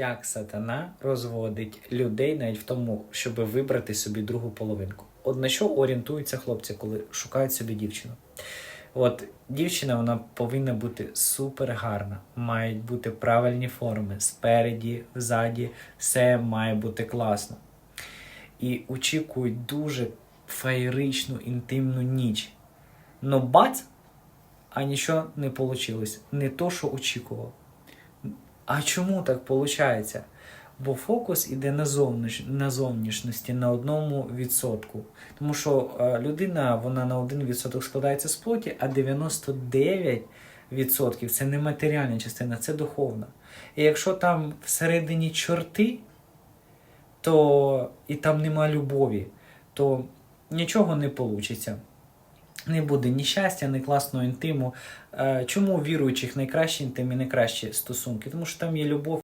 як сатана розводить людей навіть в тому, щоб вибрати собі другу половинку. От на що орієнтуються хлопці, коли шукають собі дівчину. От дівчина вона повинна бути супер гарна, мають бути правильні форми спереді, ззаді, все має бути класно. І очікують дуже феєричну інтимну ніч. Но бац, а нічого не вийшло. Не то, що очікував. А чому так виходить? Бо фокус іде на, зовниш... на зовнішності на одному відсотку. Тому що е, людина вона на один відсоток складається з плоті, а 99% це не матеріальна частина, це духовна. І якщо там всередині чорти, то і там нема любові, то нічого не вийде. Не буде ні щастя, ні класного інтиму. Е, Чому віруючих найкращі інтим і найкращі стосунки? Тому що там є любов.